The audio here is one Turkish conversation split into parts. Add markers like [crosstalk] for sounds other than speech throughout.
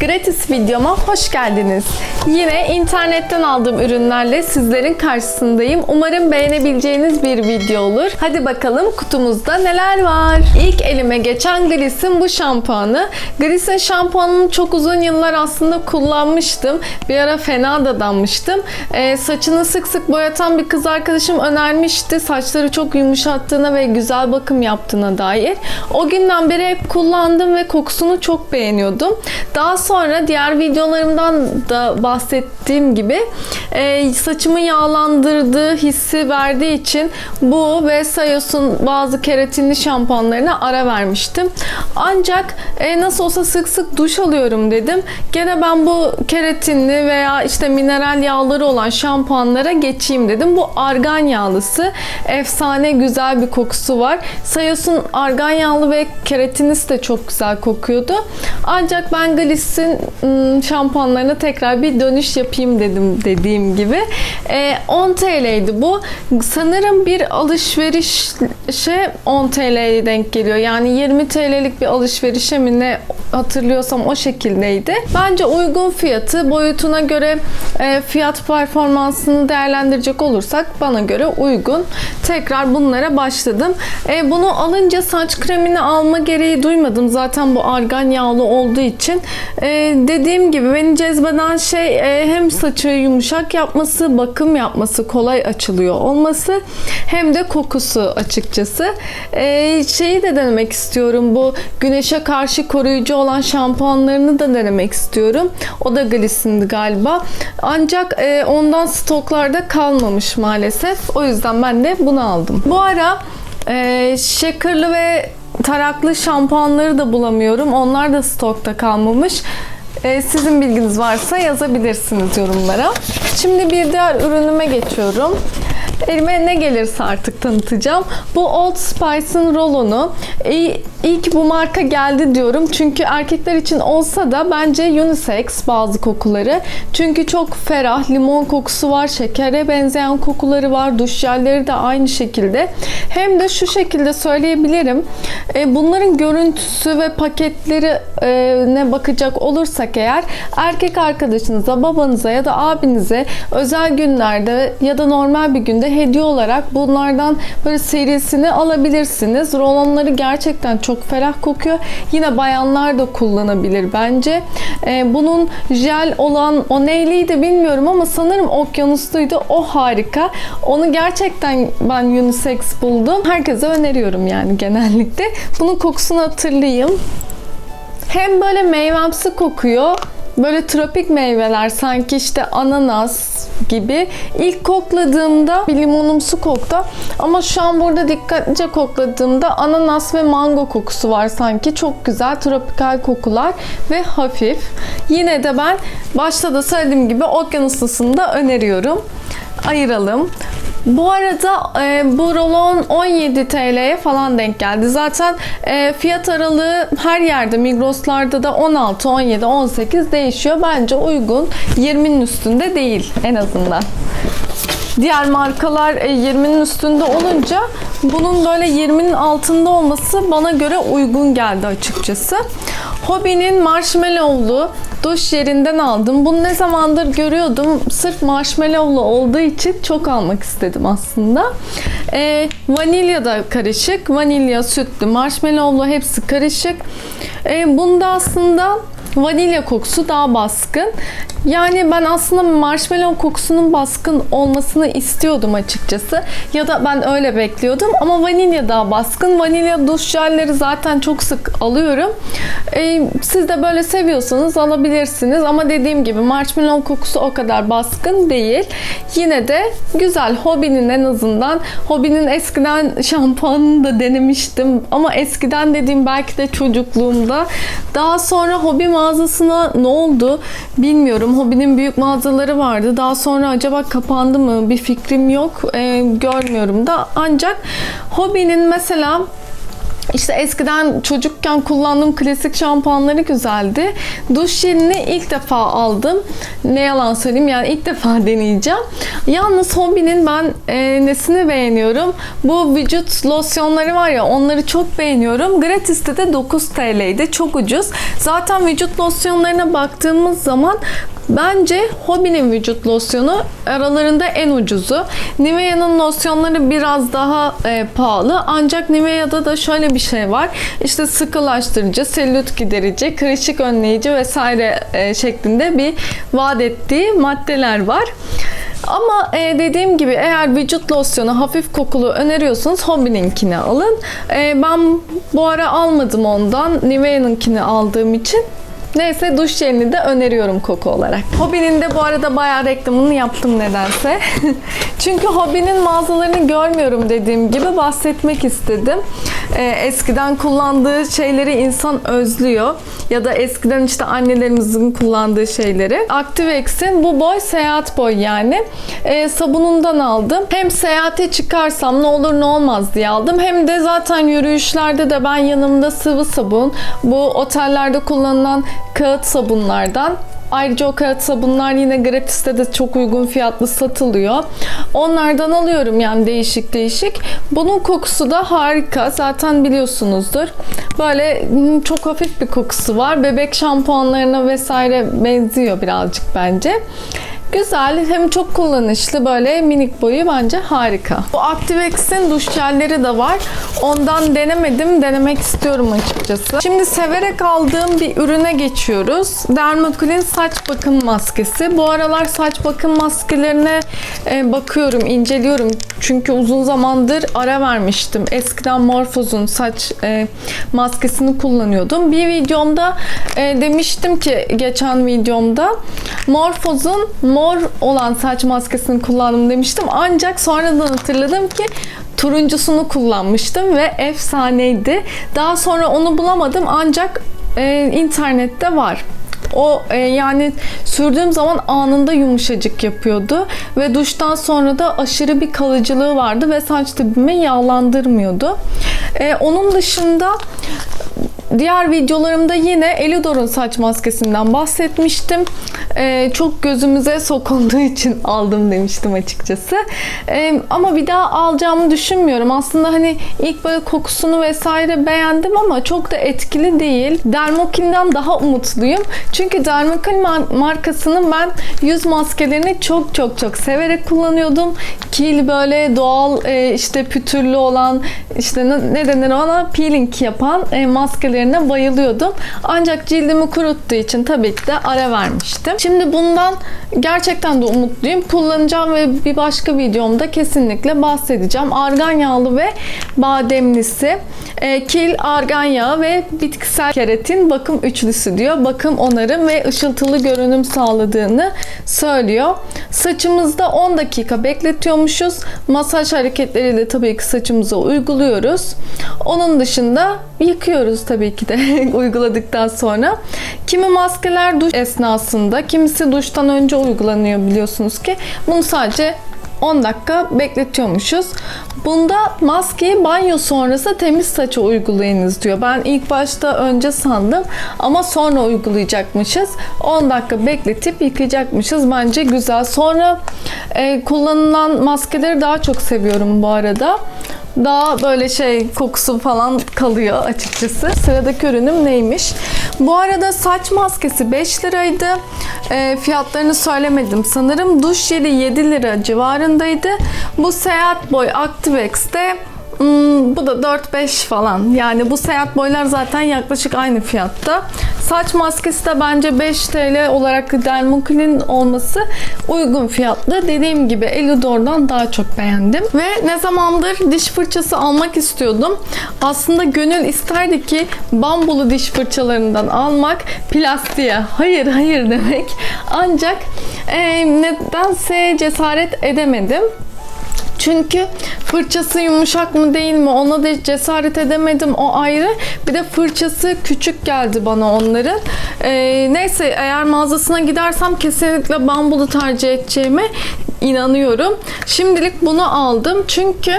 Gratis videoma hoş geldiniz. Yine internetten aldığım ürünlerle sizlerin karşısındayım. Umarım beğenebileceğiniz bir video olur. Hadi bakalım kutumuzda neler var. İlk elime geçen Gliss'in bu şampuanı. Gliss'in şampuanını çok uzun yıllar aslında kullanmıştım. Bir ara fena dadanmıştım. Ee, saçını sık sık boyatan bir kız arkadaşım önermişti. Saçları çok yumuşattığına ve güzel bakım yaptığına dair. O günden beri hep kullandım ve kokusunu çok beğeniyordum. Daha sonra diğer videolarımdan da bahsettiğim gibi e, saçımı yağlandırdığı hissi verdiği için bu ve Sayos'un bazı keratinli şampuanlarına ara vermiştim. Ancak e, nasıl olsa sık sık duş alıyorum dedim. Gene ben bu keratinli veya işte mineral yağları olan şampuanlara geçeyim dedim. Bu argan yağlısı. Efsane güzel bir kokusu var. Sayos'un argan yağlı ve keratinlisi de çok güzel kokuyordu. Ancak ben Gliss'in ım, şampuanlarına tekrar bir dönüş yapayım dedim dediğim gibi. E, 10 TL'ydi bu. Sanırım bir alışverişe 10 TL'ye denk geliyor. Yani 20 TL'lik bir alışverişe mi ne hatırlıyorsam o şekildeydi. Bence uygun fiyatı boyutuna göre e, fiyat performansını değerlendirecek olursak bana göre uygun. Tekrar bunlara başladım. E, bunu alınca saç kremini alma gereği duymadım. Zaten bu argan yağlı olduğu için. E, dediğim gibi beni cezbeden şey e, hem saçı yumuşak yapması, bakım yapması, kolay açılıyor olması hem de kokusu açıkçası. E, şeyi de denemek istiyorum. Bu güneşe karşı koruyucu olan şampuanlarını da denemek istiyorum. O da Gliss'indi galiba. Ancak e, ondan stoklarda kalmamış maalesef. O yüzden ben de bunu aldım. Bu ara e, şekerli ve taraklı şampuanları da bulamıyorum. Onlar da stokta kalmamış. E, sizin bilginiz varsa yazabilirsiniz yorumlara. Şimdi bir diğer ürünüme geçiyorum. Elime ne gelirse artık tanıtacağım. Bu Old Spice'ın rolonu. Ki bu marka geldi diyorum. Çünkü erkekler için olsa da bence unisex bazı kokuları. Çünkü çok ferah, limon kokusu var, şekere benzeyen kokuları var. Duş jelleri de aynı şekilde. Hem de şu şekilde söyleyebilirim. E, bunların görüntüsü ve paketleri e, bakacak olursak eğer erkek arkadaşınıza, babanıza ya da abinize özel günlerde ya da normal bir günde hediye olarak bunlardan böyle serisini alabilirsiniz. Rolonları gerçekten çok ferah kokuyor. Yine bayanlar da kullanabilir bence. Ee, bunun jel olan o neyliydi bilmiyorum ama sanırım okyanusluydu. O harika. Onu gerçekten ben unisex buldum. Herkese öneriyorum yani genellikle. Bunun kokusunu hatırlayayım. Hem böyle meyvemsi kokuyor Böyle tropik meyveler sanki işte ananas gibi. İlk kokladığımda bir limonumsu koktu. Ama şu an burada dikkatlice kokladığımda ananas ve mango kokusu var sanki. Çok güzel tropikal kokular ve hafif. Yine de ben başta da söylediğim gibi okyanuslısını da öneriyorum. Ayıralım. Bu arada e, bu rolon 17 TL'ye falan denk geldi. Zaten e, fiyat aralığı her yerde Migros'larda da 16, 17, 18 değişiyor. Bence uygun. 20'nin üstünde değil en azından. Diğer markalar e, 20'nin üstünde olunca bunun böyle 20'nin altında olması bana göre uygun geldi açıkçası. Hobby'nin marshmallowlu duş yerinden aldım. Bunu ne zamandır görüyordum. Sırf marshmallowlu olduğu için çok almak istedim aslında. E, vanilya da karışık. Vanilya, sütlü, marshmallowlu hepsi karışık. E, bunda aslında vanilya kokusu daha baskın. Yani ben aslında marshmallow kokusunun baskın olmasını istiyordum açıkçası. Ya da ben öyle bekliyordum. Ama vanilya daha baskın. Vanilya duş jelleri zaten çok sık alıyorum. Ee, siz de böyle seviyorsanız alabilirsiniz. Ama dediğim gibi marshmallow kokusu o kadar baskın değil. Yine de güzel. Hobinin en azından. Hobinin eskiden [laughs] şampuanını da denemiştim. Ama eskiden dediğim belki de çocukluğumda. Daha sonra hobi mağazasına ne oldu bilmiyorum. Hobinin büyük mağazaları vardı. Daha sonra acaba kapandı mı? Bir fikrim yok. Ee, görmüyorum da. Ancak Hobinin mesela İşte eskiden çocukken kullandığım klasik şampuanları güzeldi. Duş jelini ilk defa aldım. Ne yalan söyleyeyim yani ilk defa [laughs] deneyeceğim. Yalnız Hobby'nin ben e, nesini beğeniyorum? Bu vücut losyonları var ya onları çok beğeniyorum. Gratis'te de 9 TL'ydi. Çok ucuz. Zaten vücut losyonlarına baktığımız zaman Bence Hobby'nin vücut losyonu aralarında en ucuzu. Nivea'nın losyonları biraz daha e, pahalı. Ancak Nivea'da da şöyle bir şey var. İşte sıkılaştırıcı, selülit giderici, kırışık önleyici vesaire e, şeklinde bir vaat ettiği maddeler var. Ama e, dediğim gibi eğer vücut losyonu hafif kokulu öneriyorsanız Hobby'ninkini alın. E, ben bu ara almadım ondan. Nivea'nınkini aldığım için Neyse duş jelini de öneriyorum koku olarak. Hobby'nin de bu arada bayağı reklamını yaptım nedense. [laughs] Çünkü Hobby'nin mağazalarını görmüyorum dediğim gibi bahsetmek istedim. Ee, eskiden kullandığı şeyleri insan özlüyor. Ya da eskiden işte annelerimizin kullandığı şeyleri. Activex'in bu boy seyahat boy yani. Ee, sabunundan aldım. Hem seyahate çıkarsam ne olur ne olmaz diye aldım. Hem de zaten yürüyüşlerde de ben yanımda sıvı sabun, bu otellerde kullanılan kağıt sabunlardan Ayrıca o kağıt sabunlar yine gratis'te de çok uygun fiyatlı satılıyor. Onlardan alıyorum yani değişik değişik. Bunun kokusu da harika. Zaten biliyorsunuzdur. Böyle çok hafif bir kokusu var. Bebek şampuanlarına vesaire benziyor birazcık bence. Güzel hem çok kullanışlı böyle minik boyu bence harika. Bu Activex'in duş jelleri de var. Ondan denemedim. Denemek istiyorum açıkçası. Şimdi severek aldığım bir ürüne geçiyoruz. Dermocool'in saç bakım maskesi. Bu aralar saç bakım maskelerine e, bakıyorum, inceliyorum. Çünkü uzun zamandır ara vermiştim. Eskiden Morphose'un saç e, maskesini kullanıyordum. Bir videomda e, demiştim ki geçen videomda Morphose'un mor olan saç maskesini kullandım demiştim. Ancak sonradan hatırladım ki turuncusunu kullanmıştım ve efsaneydi. Daha sonra onu bulamadım ancak e, internette var. O e, yani sürdüğüm zaman anında yumuşacık yapıyordu ve duştan sonra da aşırı bir kalıcılığı vardı ve saç dibimi yağlandırmıyordu. E, onun dışında Diğer videolarımda yine Elidor'un saç maskesinden bahsetmiştim. Ee, çok gözümüze sokulduğu için aldım demiştim açıkçası. Ee, ama bir daha alacağımı düşünmüyorum. Aslında hani ilk böyle kokusunu vesaire beğendim ama çok da etkili değil. Dermokin'den daha umutluyum. Çünkü Dermokin markasının ben yüz maskelerini çok çok çok severek kullanıyordum. Kil böyle doğal e, işte pütürlü olan işte ne denir ona peeling yapan e, maskeleri maskelerine bayılıyordum. Ancak cildimi kuruttuğu için tabii ki de ara vermiştim. Şimdi bundan gerçekten de umutluyum. Kullanacağım ve bir başka videomda kesinlikle bahsedeceğim. Argan yağlı ve bademlisi. E, kil, argan yağı ve bitkisel keratin bakım üçlüsü diyor. Bakım, onarım ve ışıltılı görünüm sağladığını söylüyor. Saçımızda 10 dakika bekletiyormuşuz. Masaj hareketleriyle tabii ki saçımıza uyguluyoruz. Onun dışında yıkıyoruz tabii ki de [laughs] uyguladıktan sonra. Kimi maskeler duş esnasında, kimisi duştan önce uygulanıyor biliyorsunuz ki. Bunu sadece 10 dakika bekletiyormuşuz. Bunda maskeyi banyo sonrası temiz saça uygulayınız diyor. Ben ilk başta önce sandım ama sonra uygulayacakmışız. 10 dakika bekletip yıkayacakmışız. Bence güzel. Sonra e, kullanılan maskeleri daha çok seviyorum bu arada daha böyle şey kokusu falan kalıyor açıkçası. Sıradaki ürünüm neymiş? Bu arada saç maskesi 5 liraydı. E, fiyatlarını söylemedim. Sanırım duş jeli 7 lira civarındaydı. Bu Seyahat Boy Activex'te Hmm, bu da 4-5 falan. Yani bu seyahat boylar zaten yaklaşık aynı fiyatta. Saç maskesi de bence 5 TL olarak Dermocool'in olması uygun fiyatlı. Dediğim gibi Elidor'dan daha çok beğendim. Ve ne zamandır diş fırçası almak istiyordum. Aslında gönül isterdi ki bambulu diş fırçalarından almak plastiğe hayır hayır demek. Ancak e, nedense cesaret edemedim. Çünkü fırçası yumuşak mı değil mi ona da cesaret edemedim o ayrı. Bir de fırçası küçük geldi bana onların. Ee, neyse eğer mağazasına gidersem kesinlikle bambulu tercih edeceğime inanıyorum. Şimdilik bunu aldım çünkü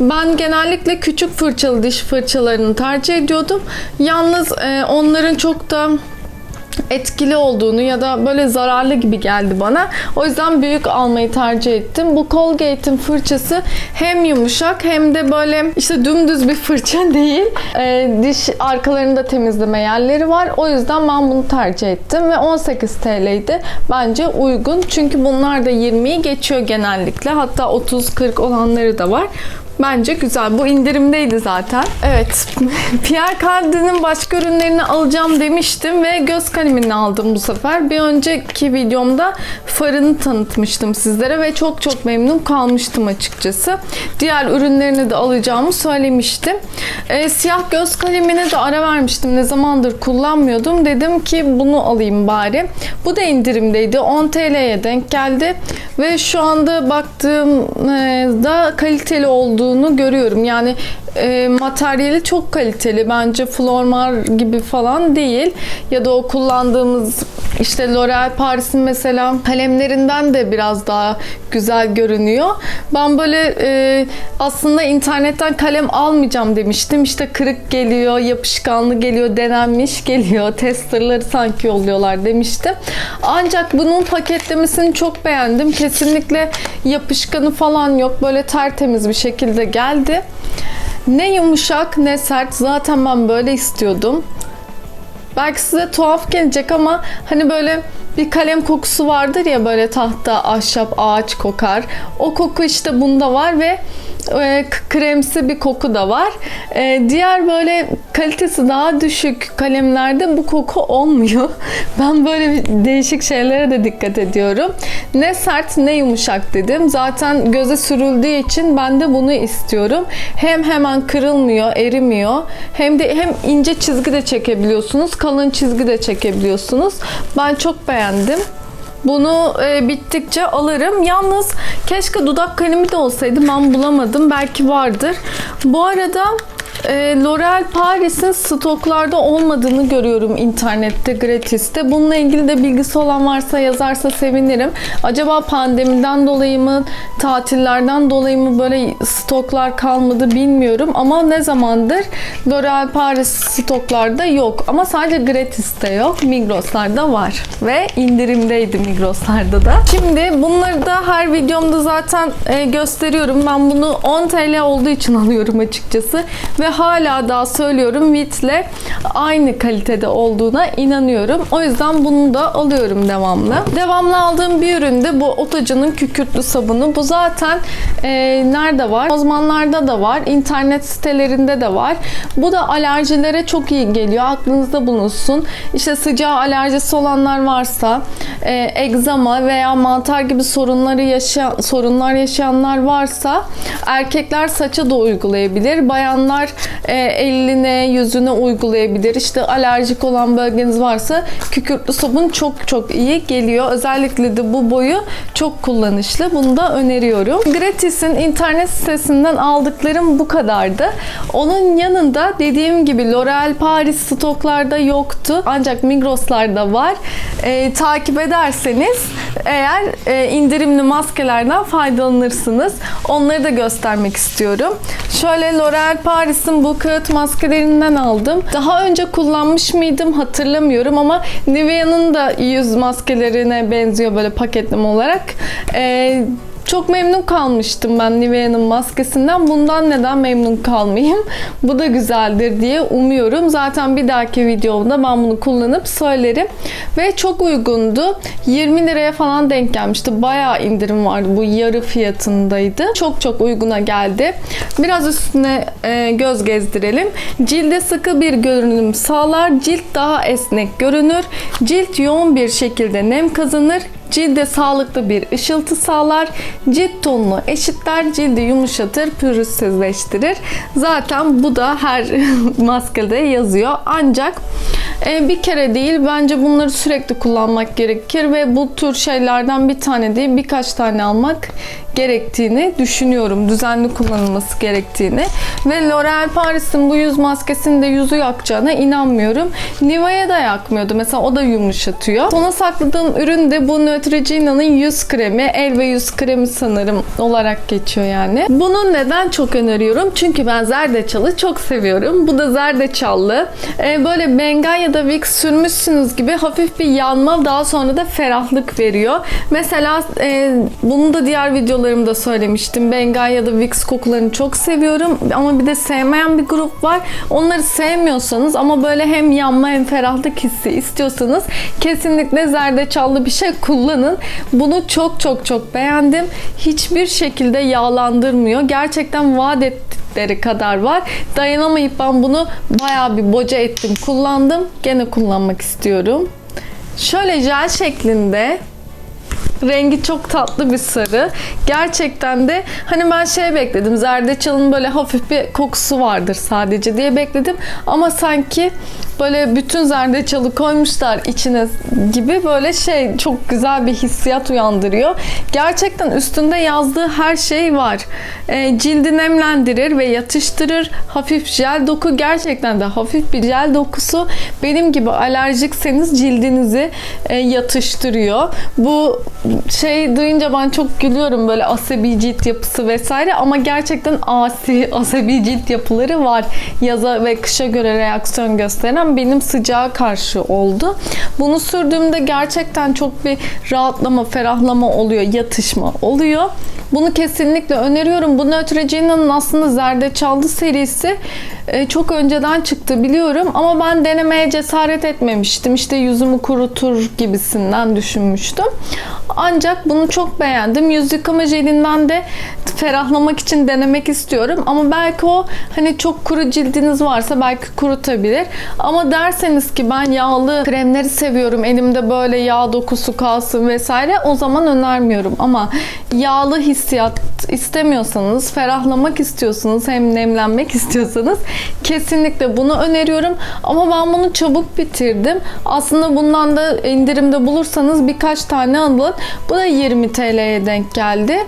ben genellikle küçük fırçalı diş fırçalarını tercih ediyordum. Yalnız e, onların çok da etkili olduğunu ya da böyle zararlı gibi geldi bana. O yüzden büyük almayı tercih ettim. Bu Colgate'in fırçası hem yumuşak hem de böyle işte dümdüz bir fırça [laughs] değil. Ee, diş arkalarında temizleme yerleri var. O yüzden ben bunu tercih ettim ve 18 TL'ydi. Bence uygun. Çünkü bunlar da 20'yi geçiyor genellikle. Hatta 30-40 olanları da var. Bence güzel. Bu indirimdeydi zaten. Evet. [laughs] Pierre Cardin'in başka ürünlerini alacağım demiştim ve göz kalemini aldım bu sefer. Bir önceki videomda farını tanıtmıştım sizlere ve çok çok memnun kalmıştım açıkçası. Diğer ürünlerini de alacağımı söylemiştim. Ee, siyah göz kalemine de ara vermiştim. Ne zamandır kullanmıyordum. Dedim ki bunu alayım bari. Bu da indirimdeydi. 10 TL'ye denk geldi. Ve şu anda baktığımda kaliteli olduğunu görüyorum. Yani e, materyali çok kaliteli. Bence Flormar gibi falan değil. Ya da o kullandığımız işte L'Oreal Paris'in mesela kalemlerinden de biraz daha güzel görünüyor. Ben böyle e, aslında internetten kalem almayacağım demiştim. İşte kırık geliyor, yapışkanlı geliyor, denenmiş geliyor. [laughs] Testerları sanki yolluyorlar demiştim. Ancak bunun paketlemesini çok beğendim. Kesinlikle yapışkanı falan yok. Böyle tertemiz bir şekilde geldi. Ne yumuşak ne sert. Zaten ben böyle istiyordum. Belki size tuhaf gelecek ama hani böyle bir kalem kokusu vardır ya böyle tahta, ahşap, ağaç kokar. O koku işte bunda var ve e, kremsi bir koku da var. E, diğer böyle kalitesi daha düşük kalemlerde bu koku olmuyor. [laughs] Ben böyle değişik şeylere de dikkat ediyorum. Ne sert ne yumuşak dedim. Zaten göze sürüldüğü için ben de bunu istiyorum. Hem hemen kırılmıyor, erimiyor. Hem de hem ince çizgi de çekebiliyorsunuz, kalın çizgi de çekebiliyorsunuz. Ben çok beğendim. Bunu e, bittikçe alırım. Yalnız keşke dudak kalemi de olsaydı. Ben bulamadım. Belki vardır. Bu arada e, L'Oreal Paris'in stoklarda olmadığını görüyorum internette gratiste. Bununla ilgili de bilgisi olan varsa yazarsa sevinirim. Acaba pandemiden dolayı mı, tatillerden dolayı mı böyle stoklar kalmadı bilmiyorum. Ama ne zamandır L'Oreal Paris stoklarda yok. Ama sadece gratiste yok. Migros'larda var. Ve indirimdeydi Migros'larda da. Şimdi bunları da her videomda zaten e, gösteriyorum. Ben bunu 10 TL olduğu için [laughs] alıyorum açıkçası. Ve hala daha söylüyorum Vit'le aynı kalitede olduğuna inanıyorum. O yüzden bunu da alıyorum devamlı. Devamlı aldığım bir ürün de bu Otacı'nın kükürtlü sabunu. Bu zaten e, nerede var? Uzmanlarda da var. internet sitelerinde de var. Bu da alerjilere çok iyi geliyor. Aklınızda bulunsun. İşte sıcağı alerjisi olanlar varsa, e, egzama veya mantar gibi sorunları yaşayan sorunlar yaşayanlar varsa erkekler saça da uygulayabilir. Bayanlar e, eline, yüzüne uygulayabilir. İşte alerjik olan bölgeniz varsa kükürtlü sabun çok çok iyi geliyor. Özellikle de bu boyu çok kullanışlı. Bunu da öneriyorum. Gratis'in internet sitesinden aldıklarım bu kadardı. Onun yanında dediğim gibi L'Oreal Paris stoklarda yoktu. Ancak Migros'larda var. E, takip ederseniz eğer e, indirimli maskelerden faydalanırsınız. Onları da göstermek istiyorum. Şöyle L'Oreal Paris'in bu kağıt maskelerinden aldım. Daha önce kullanmış mıydım hatırlamıyorum ama Nivea'nın da yüz maskelerine benziyor böyle paketleme olarak. Ee, çok memnun kalmıştım ben Nivea'nın maskesinden. Bundan neden memnun kalmayayım? [laughs] Bu da güzeldir diye umuyorum. Zaten bir dahaki videomda ben bunu kullanıp söylerim. Ve çok uygundu. 20 liraya falan denk gelmişti. Bayağı indirim vardı. Bu yarı fiyatındaydı. Çok çok uyguna geldi. Biraz üstüne e, göz gezdirelim. Cilde sıkı bir görünüm sağlar. Cilt daha esnek görünür. Cilt yoğun bir şekilde nem kazanır. Cilde sağlıklı bir ışıltı sağlar. Cilt tonunu eşitler. Cildi yumuşatır, pürüzsüzleştirir. Zaten bu da her [laughs] maskede yazıyor. Ancak e, bir kere değil bence bunları sürekli kullanmak gerekir ve bu tür şeylerden bir tane değil birkaç tane almak gerektiğini düşünüyorum. Düzenli kullanılması gerektiğini. Ve L'Oreal Paris'in bu yüz maskesini de yüzü yakacağına inanmıyorum. Nivea da yakmıyordu. Mesela o da yumuşatıyor. Sona sakladığım ürün de bu Neutrogena'nın yüz kremi. El ve yüz kremi sanırım olarak geçiyor yani. Bunu neden çok öneriyorum? Çünkü ben zerdeçalı çok seviyorum. Bu da zerdeçallı. Ee, böyle bengal ya da Vicks sürmüşsünüz gibi hafif bir yanma daha sonra da ferahlık veriyor. Mesela e, bunu da diğer videolarımda söylemiştim. Bengal ya da Vicks kokularını çok seviyorum. Ama bir de sevmeyen bir grup var. Onları sevmiyorsanız ama böyle hem yanma hem ferahlık hissi istiyorsanız kesinlikle zerdeçallı bir şey kullanın. Bunu çok çok çok beğendim. Hiçbir şekilde yağlandırmıyor. Gerçekten vaat ettikleri kadar var. Dayanamayıp ben bunu bayağı bir boca ettim. Kullandım. Gene kullanmak istiyorum. Şöyle jel şeklinde Rengi çok tatlı bir sarı. Gerçekten de hani ben şey bekledim. Zerdeçalın böyle hafif bir kokusu vardır sadece diye bekledim. Ama sanki böyle bütün zerdeçalı koymuşlar içine gibi böyle şey çok güzel bir hissiyat uyandırıyor. Gerçekten üstünde yazdığı her şey var. E, cildi nemlendirir ve yatıştırır. Hafif jel doku gerçekten de hafif bir jel dokusu. Benim gibi alerjikseniz cildinizi e, yatıştırıyor. Bu şey duyunca ben çok gülüyorum böyle asabi cilt yapısı vesaire ama gerçekten asi asabi cilt yapıları var. Yaza ve kışa göre reaksiyon gösteren benim sıcağa karşı oldu. Bunu sürdüğümde gerçekten çok bir rahatlama, ferahlama oluyor, yatışma oluyor. Bunu kesinlikle öneriyorum. Bu Neutrogena'nın aslında zerdeçallı serisi e, çok önceden çıktı biliyorum ama ben denemeye cesaret etmemiştim. İşte yüzümü kurutur gibisinden düşünmüştüm. Ancak bunu çok beğendim. Yüz yıkama jelinden de ferahlamak için denemek istiyorum. Ama belki o hani çok kuru cildiniz varsa belki kurutabilir. Ama derseniz ki ben yağlı kremleri seviyorum. Elimde böyle yağ dokusu kalsın vesaire o zaman önermiyorum. Ama yağlı hissiyat istemiyorsanız, ferahlamak istiyorsanız, hem nemlenmek [laughs] istiyorsanız kesinlikle bunu öneriyorum. Ama ben bunu çabuk bitirdim. Aslında bundan da indirimde bulursanız birkaç tane alın. Bu da 20 TL'ye denk geldi.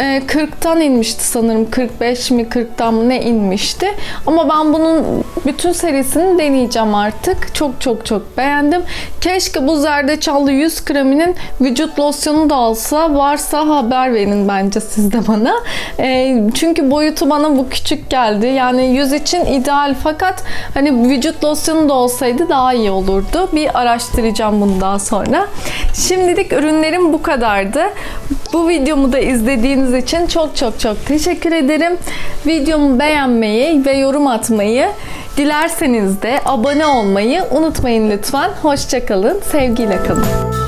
40'tan inmişti sanırım. 45 mi 40'tan mı ne inmişti. Ama ben bunun bütün serisini deneyeceğim artık. Çok çok çok beğendim. Keşke bu zerdeçallı yüz kreminin vücut losyonu da alsa. Varsa haber verin bence siz de bana. E, çünkü boyutu bana bu küçük geldi. Yani yüz için ideal fakat hani vücut losyonu da olsaydı daha iyi olurdu. Bir araştıracağım bunu daha sonra. Şimdilik ürünlerim bu kadardı. Bu videomu da izlediğiniz için çok çok çok teşekkür ederim. Videomu beğenmeyi ve yorum atmayı, dilerseniz de abone olmayı unutmayın lütfen. Hoşçakalın, sevgiyle kalın.